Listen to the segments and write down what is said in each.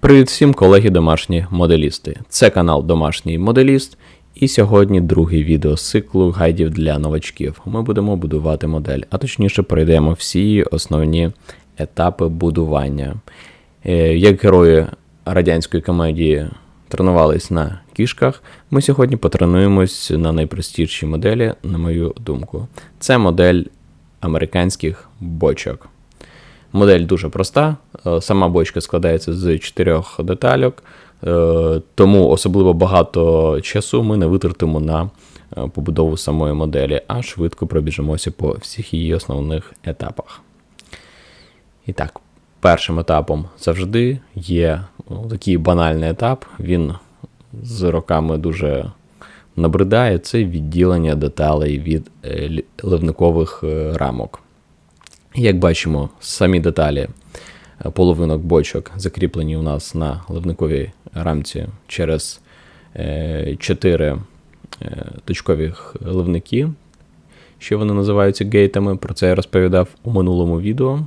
Привіт всім, колеги домашні моделісти. Це канал Домашній Моделіст, і сьогодні другий відео з циклу гайдів для новачків. Ми будемо будувати модель, а точніше пройдемо всі основні етапи будування. Е, Як герої радянської комедії тренувались на кішках, ми сьогодні потренуємось на найпростішій моделі, на мою думку. Це модель американських бочок. Модель дуже проста. Е, Сама бочка складається з чотирьох детальок, е, тому особливо багато часу ми не витратимо на е, побудову самої моделі, а швидко пробіжимося по всіх її основних етапах. І так, першим етапом завжди є ну, такий банальний етап. Він з роками дуже набридає. Це відділення деталей від ливникових рамок. Як бачимо, самі деталі е, половинок бочок закріплені у нас на ливниковій рамці через 4 точкові ливники, що вони називаються гейтами. Про це я розповідав у минулому відео.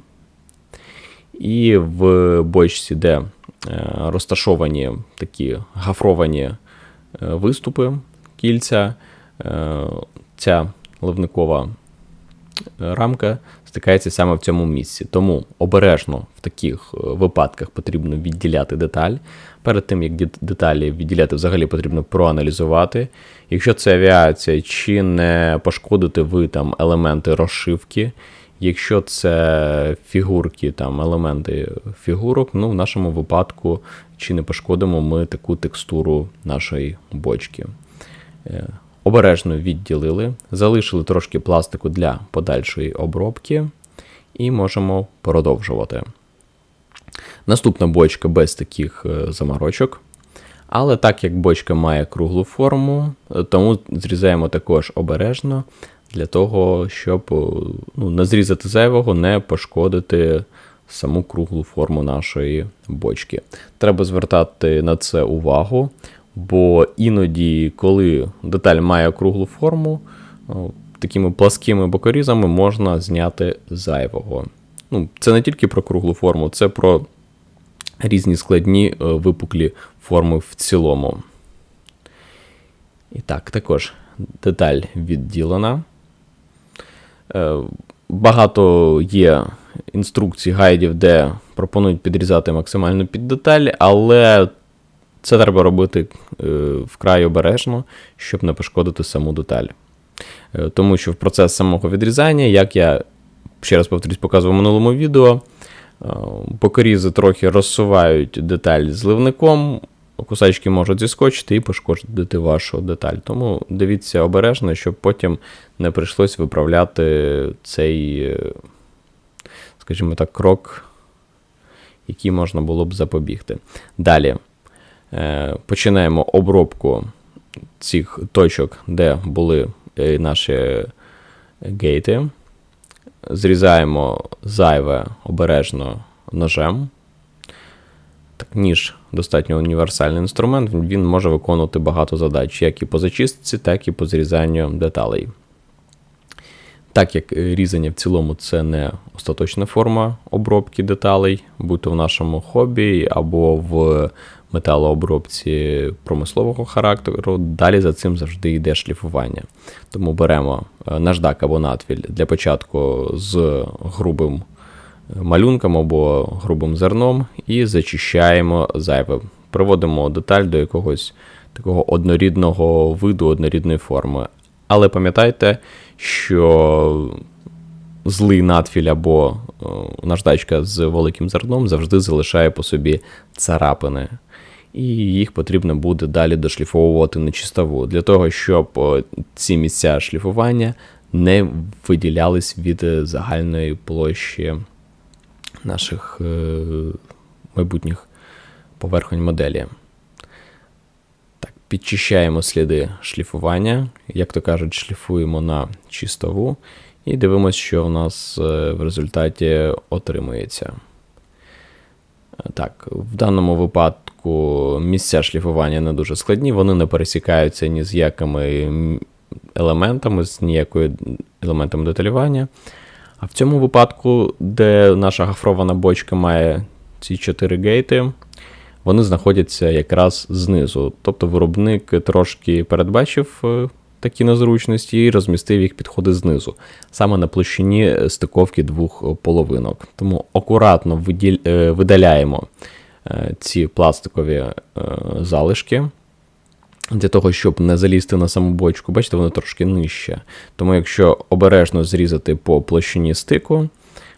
І в бочці, де е, розташовані такі гафровані е, виступи, кільця, е, ця ливникова е, рамка стикається саме в цьому місці. Тому обережно в таких е, випадках потрібно відділяти деталь. Перед тим, як деталі відділяти, взагалі потрібно проаналізувати. Якщо це авіація, чи не пошкодите ви там елементи розшивки. Якщо це фігурки, там елементи фігурок, ну в нашому випадку чи не пошкодимо ми таку текстуру нашої бочки. Обережно відділили, залишили трошки пластику для подальшої обробки і можемо продовжувати. Наступна бочка без таких е, заморочок. Але так як бочка має круглу форму, е, тому зрізаємо також обережно для того, щоб е, ну, не зрізати зайвого, не пошкодити саму круглу форму нашої бочки. Треба звертати на це увагу, бо іноді, коли деталь має круглу форму, такими пласкими бокорізами можна зняти зайвого. Ну, це не тільки про круглу форму, це про різні складні е, випуклі форми в цілому. І так, також деталь відділена. Е, Багато є інструкцій, гайдів, де пропонують підрізати максимально під деталь, але це треба робити е, вкрай обережно, щоб не пошкодити саму деталь. Е, Тому що в процес самого відрізання, як я ще раз повторюсь, показував в минулому відео, е, покорізи трохи розсувають деталь зливником, кусачки можуть зіскочити і пошкодити вашу деталь. Тому дивіться обережно, щоб потім не прийшлось виправляти цей, скажімо так, крок, який можна було б запобігти. Далі починаємо обробку цих точок, де були е, наші гейти. Зрізаємо зайве обережно ножем. Так, ніж достатньо універсальний інструмент, він- може виконувати багато задач, як і по зачистці, так і по зрізанню деталей. Так як е, різання в цілому це не остаточна форма обробки деталей, будь то в нашому хобі або в металообробці промислового характеру, далі за цим завжди йде шліфування. Тому беремо е, наждак або надфіль для початку з грубим малюнком або грубим зерном і зачищаємо зайве. Приводимо деталь до якогось такого однорідного виду, однорідної форми. Але пам'ятайте, що злий надфіль або е, наждачка з великим зерном завжди залишає по собі царапини. І їх потрібно буде далі дошліфовувати на чистову, для того, щоб е, ці місця шліфування не виділялись від е, загальної площі наших е, майбутніх поверхонь моделі. Так, підчищаємо сліди шліфування, як то кажуть, шліфуємо на чистову і дивимося, що у нас в результаті отримується. Так, в даному випадку місця шліфування не дуже складні, вони не пересікаються ні з якими елементами, з ніякою елементами деталювання. А в цьому випадку, де наша гафрована бочка має ці чотири гейти, вони знаходяться якраз знизу. Тобто виробник трошки передбачив е, такі незручності і розмістив їх підходи знизу, саме на площині стиковки двох половинок. Тому акуратно виділ... е, ці пластикові е, залишки. Для того, щоб не залізти на саму бочку, бачите, воно трошки нижче. Тому, якщо обережно зрізати по площині стику,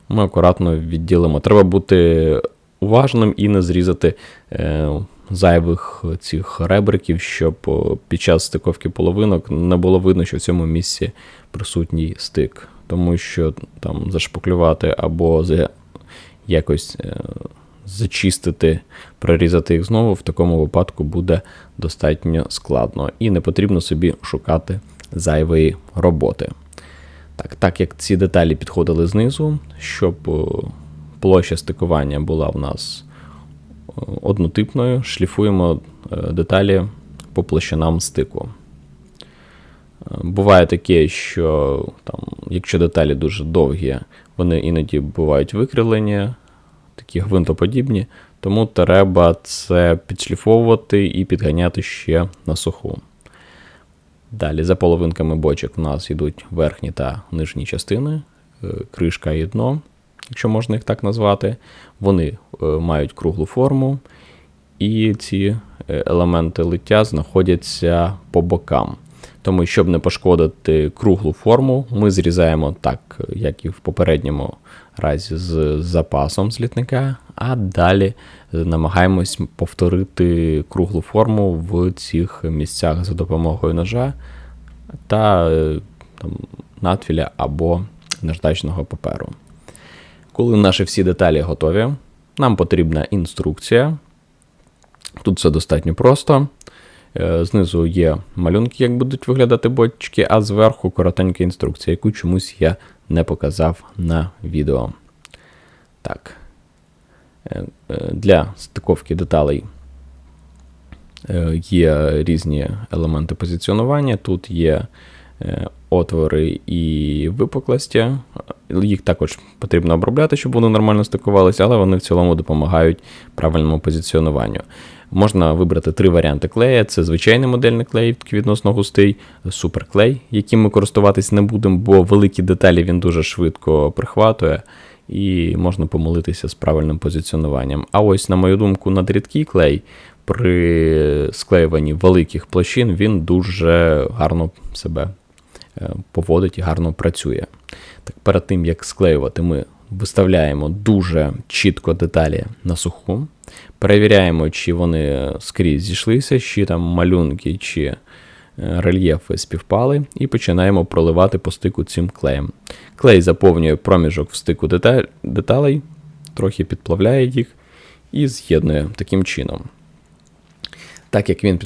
ми акуратно відділимо. Треба бути уважним і не зрізати е, зайвих цих ребриків, щоб під час стиковки половинок не було видно, що в цьому місці присутній стик. Тому що там зашпаклювати або якось зачистити, прорізати їх знову, в такому випадку буде достатньо складно. І не потрібно собі шукати зайвої роботи. Так, так як ці деталі підходили знизу, щоб площа стикування була в нас однотипною, шліфуємо е, деталі по площинам стику. Е, Буває таке, що там, якщо деталі дуже довгі, вони іноді бувають викривлені, такі гвинтоподібні, тому треба це підшліфовувати і підганяти ще на суху. Далі за половинками бочок у нас йдуть верхні та нижні частини, е, кришка і дно, якщо можна їх так назвати. Вони е, мають круглу форму, і ці е, елементи лиття знаходяться по бокам. Тому, щоб не пошкодити круглу форму, ми зрізаємо так, як і в попередньому разі з запасом злітника, а далі намагаємось повторити круглу форму в цих місцях за допомогою ножа та е, там, надфіля або наждачного паперу. Коли наші всі деталі готові, нам потрібна інструкція. Тут все достатньо просто. Е, Знизу є малюнки, як будуть виглядати бочки, а зверху коротенька інструкція, яку чомусь я не показав на відео. Так. Е, е, Для стиковки деталей е, є різні елементи позиціонування. Тут є отвори і випуклості. Їх також потрібно обробляти, щоб вони нормально стикувалися, але вони в цілому допомагають правильному позиціонуванню. Можна вибрати три варіанти клея: це звичайний модельний клей, відносно густий, суперклей, яким ми користуватись не будемо, бо великі деталі він дуже швидко прихватує. І можна помилитися з правильним позиціонуванням. А ось, на мою думку, надрідкий клей при склеюванні великих площин він дуже гарно себе е, поводить і гарно працює. Так, перед тим як склеювати, ми виставляємо дуже чітко деталі на суху, перевіряємо, чи вони скрізь зійшлися, чи там малюнки, чи е, рельєфи співпали, і починаємо проливати по стику цим клеєм. Клей заповнює проміжок в стику деталь- деталей, трохи підплавляє їх і з'єднує таким чином. Так як він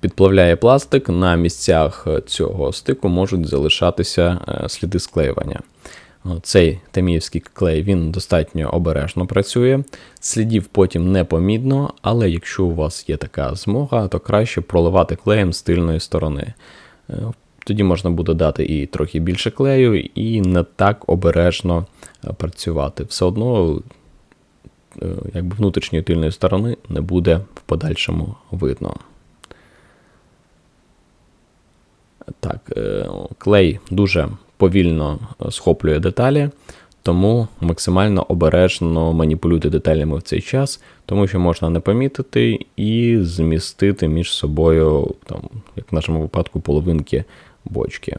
підплавляє пластик, на місцях цього стику можуть залишатися е, сліди склеювання. О, Цей теміївський клей він достатньо обережно працює, слідів потім не помітно, але якщо у вас є така змога, то краще проливати клеєм з тильної сторони. Е, Тоді можна буде дати і трохи більше клею, і не так обережно е, працювати. Все одно е, якби внутрішньої тильної сторони не буде в подальшому видно. Так, клей дуже повільно е, схоплює деталі, тому максимально обережно маніпулюйте деталями в цей час, тому що можна не помітити і змістити між собою, там, як в нашому випадку, половинки бочки.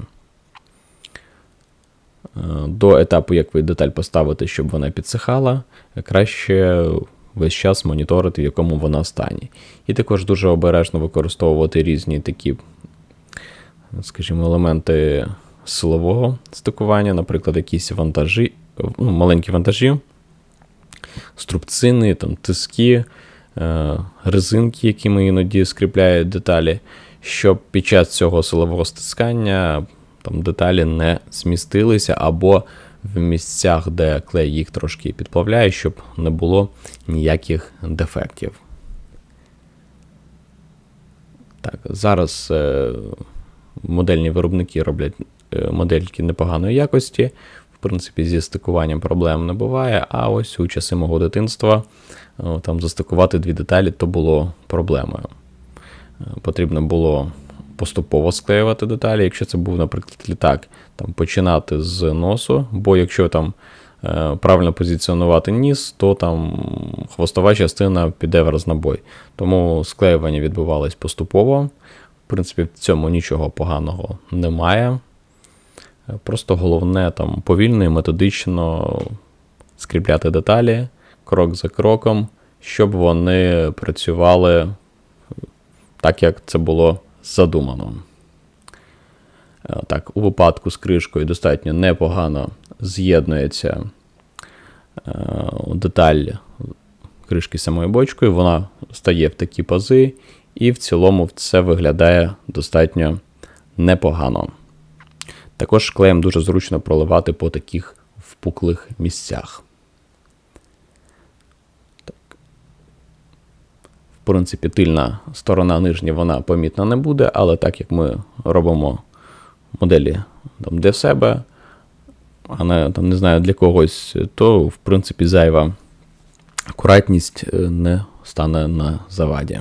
Е, До етапу, як ви деталь поставите, щоб вона підсихала, краще весь час моніторити, в якому вона стані. І також дуже обережно використовувати різні такі, скажімо, елементи силового стикування, наприклад, якісь вантажі, ну, маленькі вантажі, струбцини, там, тиски, е, резинки, якими іноді скріпляють деталі, щоб під час цього силового стискання там, деталі не змістилися, або в місцях, де клей їх трошки підплавляє, щоб не було ніяких дефектів. Так, зараз е, модельні виробники роблять модельки непоганої якості. В принципі, зі стикуванням проблем не буває. А ось у часи мого дитинства там застикувати дві деталі то було проблемою. Е, Потрібно було поступово склеювати деталі. Якщо це був, наприклад, літак, там починати з носу, бо якщо там е, правильно позиціонувати ніс, то там хвостова частина піде в рознобой. Тому склеювання відбувалось поступово. В принципі, в цьому нічого поганого немає. Просто головне там повільно і методично скріпляти деталі крок за кроком, щоб вони працювали так, як це було задумано. Е, Так, у випадку з кришкою достатньо непогано з'єднується е, деталь кришки самою бочкою, вона стає в такі пази, і в цілому це виглядає достатньо непогано. Також клеєм дуже зручно проливати по таких впуклих місцях. В принципі, тильна сторона нижня вона помітна не буде, але так як ми робимо моделі там, для себе, а не, там, не знаю, для когось, то в принципі зайва акуратність е, не стане на заваді.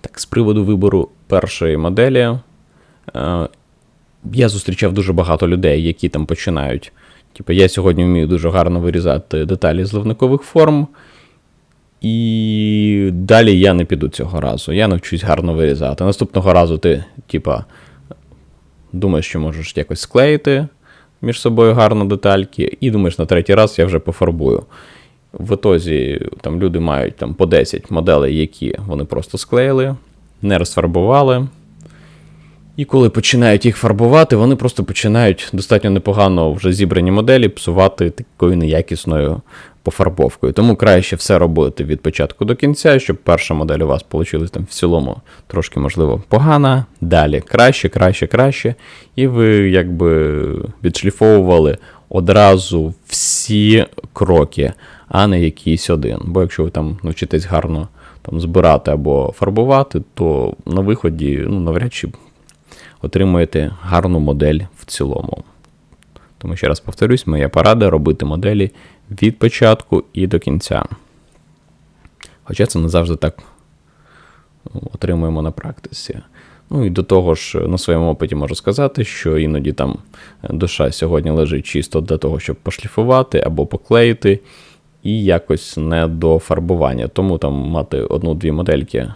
Так, з приводу вибору першої моделі, е, я зустрічав дуже багато людей, які там починають. Типу, я сьогодні вмію дуже гарно вирізати деталі з ливникових форм. І далі я не піду цього разу. Я навчусь гарно вирізати. Наступного разу ти, типа, думаєш, що можеш якось склеїти між собою гарно детальки, і думаєш, на третій раз я вже пофарбую. В ітозі там люди мають там, по 10 моделей, які вони просто склеїли, не розфарбували. І коли починають їх фарбувати, вони просто починають достатньо непогано вже зібрані моделі псувати такою неякісною пофарбовкою. Тому краще все робити від початку до кінця, щоб перша модель у вас вийшла там в цілому трошки, можливо, погана. Далі краще, краще, краще. І ви якби відшліфовували одразу всі кроки, а не якийсь один. Бо якщо ви там навчитесь гарно там, збирати або фарбувати, то на виході ну, навряд чи отримуєте гарну модель в цілому. Тому ще раз повторюсь, моя порада робити моделі від початку і до кінця. Хоча це не завжди так ну, отримуємо на практиці. Ну і до того ж, на своєму опиті можу сказати, що іноді там душа сьогодні лежить чисто для того, щоб пошліфувати або поклеїти, і якось не до фарбування. Тому там мати одну-дві модельки,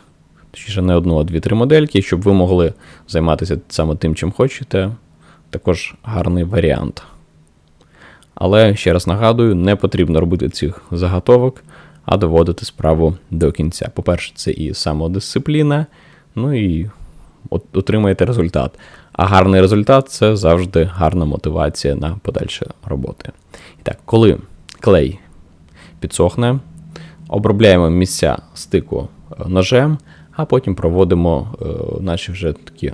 точніше не одну, а дві-три модельки, щоб ви могли займатися саме тим, чим хочете. Також гарний варіант. Але ще раз нагадую, не потрібно робити цих заготовок, а доводити справу до кінця. По-перше, це і самодисципліна, ну і отримаєте результат. А гарний результат це завжди гарна мотивація на подальші роботи. І так, коли клей підсохне, обробляємо місця стику е, ножем, а потім проводимо е, наші вже такі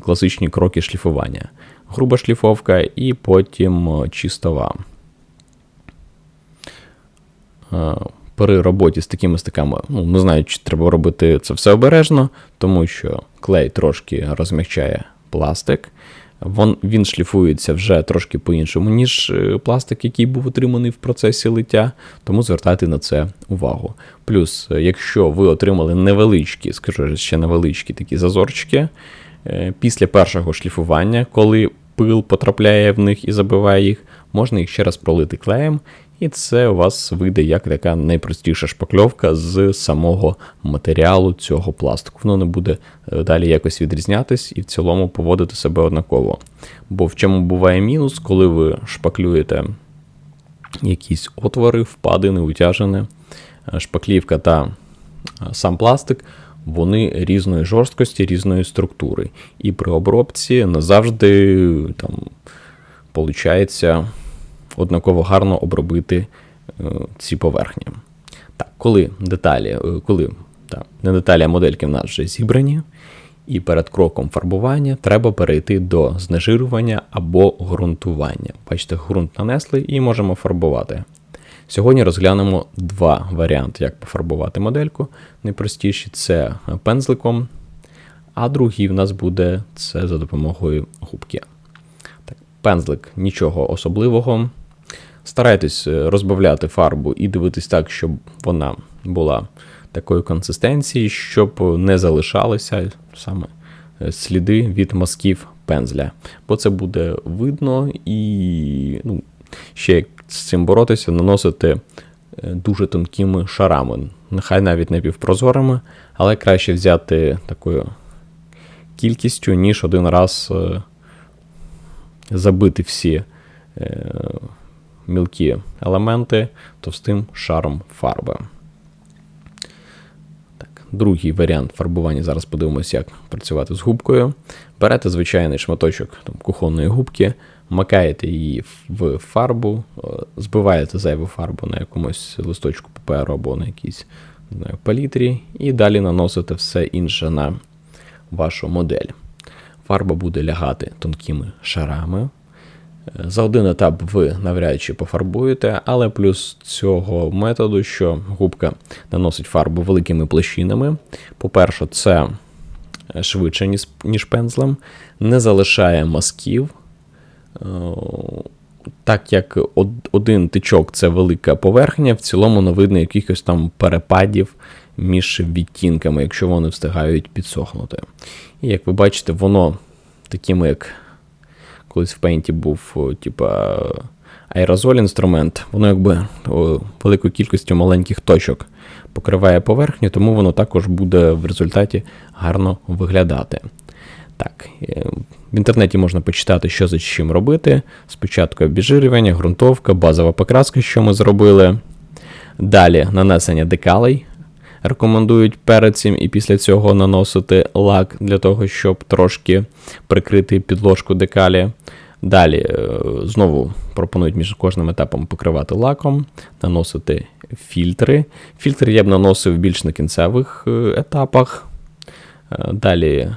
класичні кроки шліфування. Груба шліфовка і потім е, чистова. При роботі з такими стиками, ну, не знаю, чи треба робити це все обережно, тому що клей трошки розмягчає пластик. Він шліфується вже трошки по-іншому, ніж е, пластик, який був отриманий в процесі лиття, тому звертайте на це увагу. Плюс, е, якщо ви отримали невеличкі, скажу ще невеличкі такі зазорчики, е, після першого шліфування, коли пил потрапляє в них і забиває їх, можна їх ще раз пролити клеєм, і це у вас вийде як така найпростіша шпакльовка з самого матеріалу цього пластику. Воно не буде е, далі якось відрізнятись і в цілому поводити себе однаково. Бо в чому буває мінус, коли ви шпаклюєте якісь отвори, впадини, утяжини, е, шпаклівка та е, сам пластик. Вони різної жорсткості, різної структури. І при обробці не завжди там виходить однаково гарно обробити е, ці поверхні. Так, коли деталі, е, коли так, не деталі, а модельки в нас вже зібрані, і перед кроком фарбування треба перейти до знежирування або ґрунтування. Бачите, ґрунт нанесли і можемо фарбувати. Сьогодні розглянемо два варіанти, як пофарбувати модельку. Найпростіші це пензликом, а другий в нас буде це за допомогою губки. Так, Пензлик нічого особливого. Старайтесь е, розбавляти фарбу і дивитись так, щоб вона була такої консистенції, щоб не залишалися саме е, сліди від мазків пензля. Бо це буде видно і ну, ще з цим боротися, наносити е, дуже тонкими шарами. Нехай навіть не півпрозорими, але краще взяти такою кількістю, ніж один раз забити всі мілкі елементи товстим шаром фарби. Другий варіант фарбування. Зараз подивимося, як працювати з губкою. Берете звичайний шматочок там, кухонної губки, макаєте її в фарбу, е, збиваєте зайву фарбу на якомусь листочку паперу або на якійсь не знаю, палітрі, і далі наносите все інше на вашу модель. Фарба буде лягати тонкими шарами. За один етап ви навряд чи пофарбуєте, але плюс цього методу, що губка наносить фарбу великими площинами. По-перше, це швидше, ніж пензлем, не залишає мазків. Е, так як один тичок це велика поверхня, в цілому не видно якихось там перепадів між відтінками, якщо вони встигають підсохнути. І як ви бачите, воно такими як колись в пейнті був, типа аерозоль інструмент, воно якби великою кількістю маленьких точок покриває поверхню, тому воно також буде в результаті гарно виглядати. Так, е, В інтернеті можна почитати, що за чим робити. Спочатку обіжирювання, ґрунтовка, базова покраска, що ми зробили. Далі нанесення декалей. Рекомендують перед цим і після цього наносити лак для того, щоб трошки прикрити підложку декалі. Далі е, знову пропонують між кожним етапом покривати лаком, наносити фільтри. Фільтри я б наносив більш на кінцевих е, етапах. Е, далі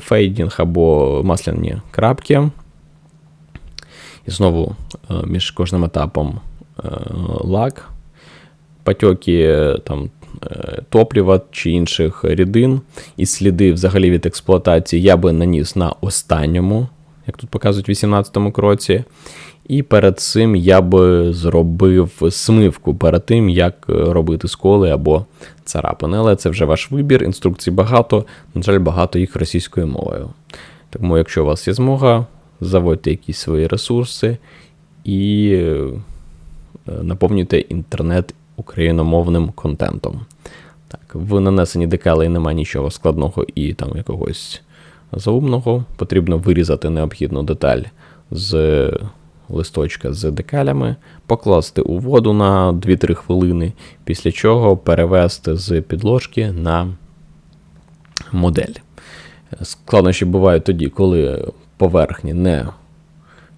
фейдінг або масляні крапки. І знову між кожним етапом лак. Патьоки там топліва чи інших рідин і сліди взагалі від експлуатації я би наніс на останньому, як тут показують в 18-му кроці. І перед цим я би зробив смивку перед тим, як робити сколи або царапини. Але це вже ваш вибір, інструкцій багато, на жаль, багато їх російською мовою. Тому, якщо у вас є змога, заводьте якісь свої ресурси і е, наповнюйте інтернет україномовним контентом. Так, В нанесенні декалей немає нічого складного і там якогось заумного. Потрібно вирізати необхідну деталь з листочка з декалями, покласти у воду на 2-3 хвилини, після чого перевести з підложки на модель. Складнощі бувають тоді, коли поверхні не,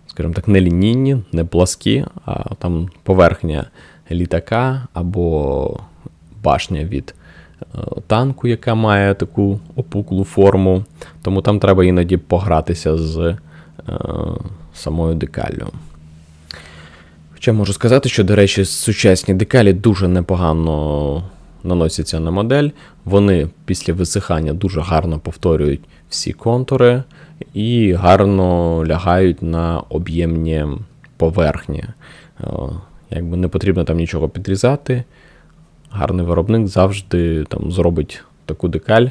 скажімо так, не лінійні, не пласкі, а там поверхня літака або башня від е, танку, яка має таку опуклу форму. Тому там треба іноді погратися з е, самою декаллю. Хоча можу сказати, що, до речі, сучасні декалі дуже непогано наносяться на модель. Вони після висихання дуже гарно повторюють всі контури і гарно лягають на об'ємні поверхні. Е, Якби не потрібно там нічого підрізати. Гарний виробник завжди там зробить таку декаль,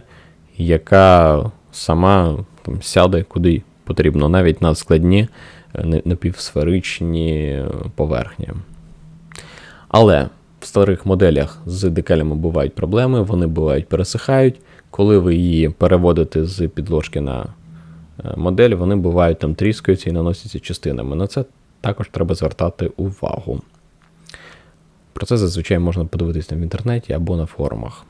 яка сама там сяде куди потрібно, навіть на складні е, напівсферичні поверхні. Але в старих моделях з декалями бувають проблеми, вони бувають пересихають. Коли ви її переводите з підложки на е, модель, вони бувають там тріскаються і наносяться частинами. На це також треба звертати увагу. Про це зазвичай можна подивитися в інтернеті або на форумах.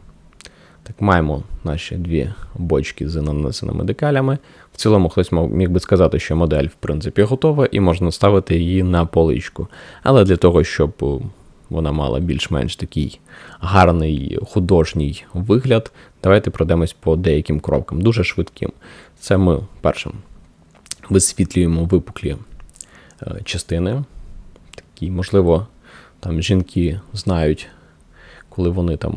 Так, маємо наші дві бочки з нанесеними декалями. В цілому, хтось міг би сказати, що модель, в принципі, готова, і можна ставити її на поличку. Але для того, щоб вона мала більш-менш такий гарний художній вигляд, давайте пройдемось по деяким кропкам, дуже швидким. Це ми першим висвітлюємо випуклі е, частини. Такі, можливо, там жінки знають, коли вони там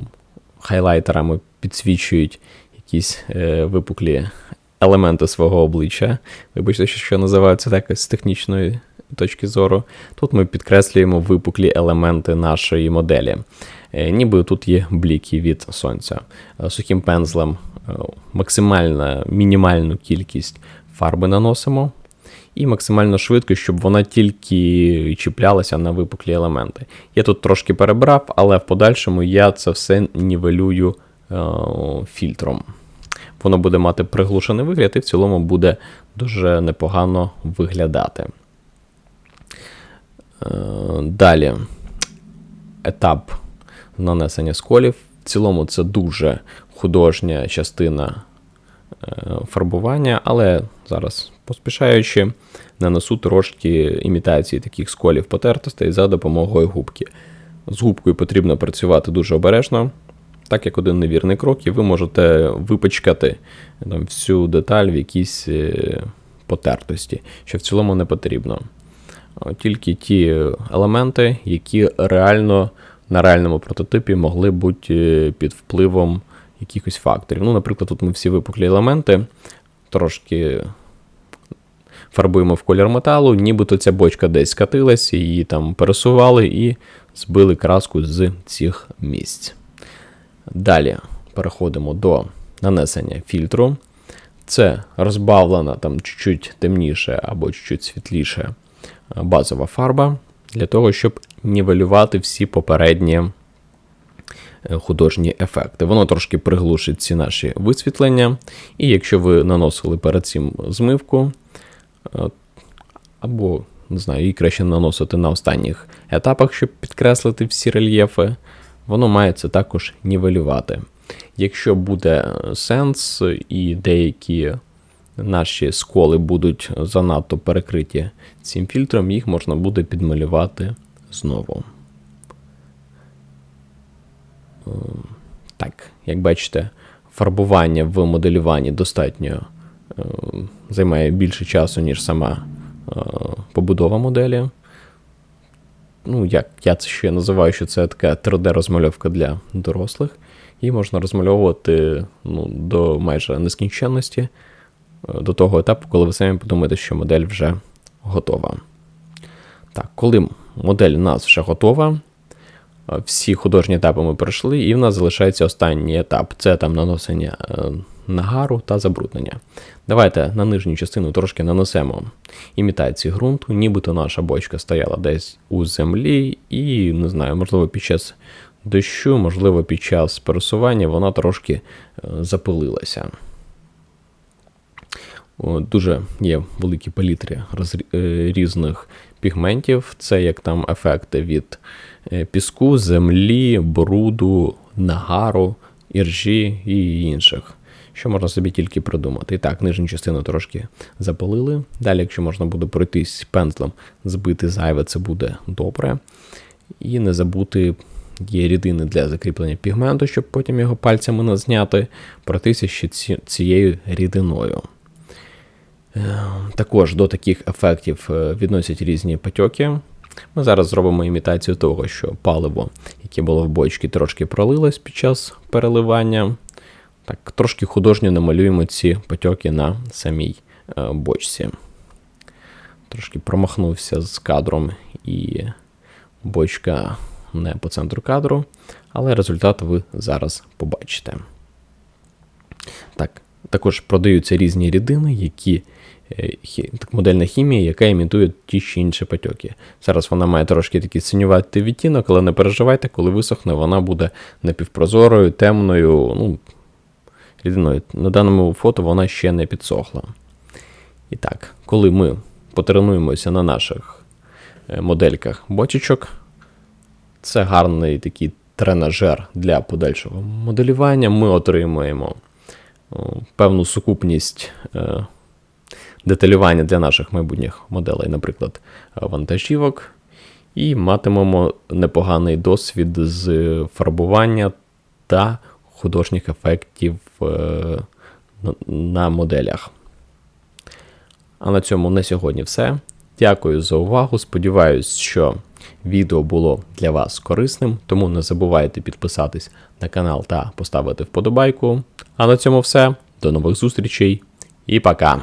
хайлайтерами підсвічують якісь е, випуклі елементи свого обличчя. Вибачте, що, називаються так з технічної точки зору. Тут ми підкреслюємо випуклі елементи нашої моделі. Е, ніби тут є бліки від сонця. Е, Сухим пензлем е, максимальна мінімальну кількість фарби наносимо. І максимально швидко, щоб вона тільки чіплялася на випуклі елементи. Я тут трошки перебрав, але в подальшому я це все нівелюю е, фільтром. Воно буде мати приглушений вигляд і в цілому буде дуже непогано виглядати. Е, далі етап нанесення сколів. В цілому це дуже художня частина е, фарбування, але зараз поспішаючи, нанесу трошки імітації таких сколів потертостей за допомогою губки. З губкою потрібно працювати дуже обережно, так як один невірний крок, і ви можете випачкати там, всю деталь в якійсь е, потертості, що в цілому не потрібно. Тільки ті елементи, які реально на реальному прототипі могли бути е, під впливом якихось факторів. Ну, наприклад, тут ми всі випуклі елементи трошки фарбуємо в колір металу, нібито ця бочка десь скатилась, її там пересували і збили краску з цих місць. Далі переходимо до нанесення фільтру. Це розбавлена там чуть-чуть темніше або чуть-чуть світліше е, базова фарба для того, щоб нівелювати всі попередні художні ефекти. Воно трошки приглушить ці наші висвітлення. І якщо ви наносили перед цим змивку, е, або, не знаю, її краще наносити на останніх етапах, щоб підкреслити всі рельєфи, воно має це також нівелювати. Якщо буде сенс і деякі наші сколи будуть занадто перекриті цим фільтром, їх можна буде підмалювати знову. Так, як бачите, фарбування в моделюванні достатньо е, займає більше часу, ніж сама е, побудова моделі. Ну, як я це ще називаю, що це така 3D-розмальовка для дорослих. Її можна розмальовувати ну, до майже нескінченності, е, до того етапу, коли ви самі подумаєте, що модель вже готова. Так, коли модель у нас вже готова, всі художні етапи ми пройшли, і в нас залишається останній етап це там наносення е, нагару та забруднення. Давайте на нижню частину трошки нанесемо імітації ґрунту, нібито наша бочка стояла десь у землі, і не знаю, можливо, під час дощу, можливо, під час пересування вона трошки е, запилилася. Дуже є великі палітри е, різних пігментів. Це як там ефекти від е, піску, землі, бруду, нагару, іржі і інших. Що можна собі тільки придумати. І так, нижню частину трошки запалили. Далі, якщо можна буде пройтись пензлем, збити зайве, це буде добре. І не забути, є рідини для закріплення пігменту, щоб потім його пальцями не зняти, пройтися ще цією рідиною. Е, Також до таких ефектів е, відносять різні патьоки. Ми зараз зробимо імітацію того, що паливо, яке було в бочці, трошки пролилось під час переливання. Так, трошки художньо намалюємо ці патьоки на самій е, бочці. Трошки промахнувся з кадром і бочка не по центру кадру, але результат ви зараз побачите. Так, також продаються різні рідини, які так, модельна хімія, яка імітує ті чи інші патьоки. Зараз вона має трошки такий синюватий відтінок, але не переживайте, коли висохне, вона буде напівпрозорою, темною, ну, рідиною. На даному фото вона ще не підсохла. І так, коли ми потренуємося на наших е, модельках бочечок, це гарний такий тренажер для подальшого моделювання. Ми отримуємо певну сукупність е, деталювання для наших майбутніх моделей, наприклад, вантажівок, і матимемо непоганий досвід з фарбування та художніх ефектів е, на моделях. А на цьому на сьогодні все. Дякую за увагу. Сподіваюсь, що відео було для вас корисним, тому не забувайте підписатись на канал та поставити вподобайку. А на цьому все. До нових зустрічей і пока!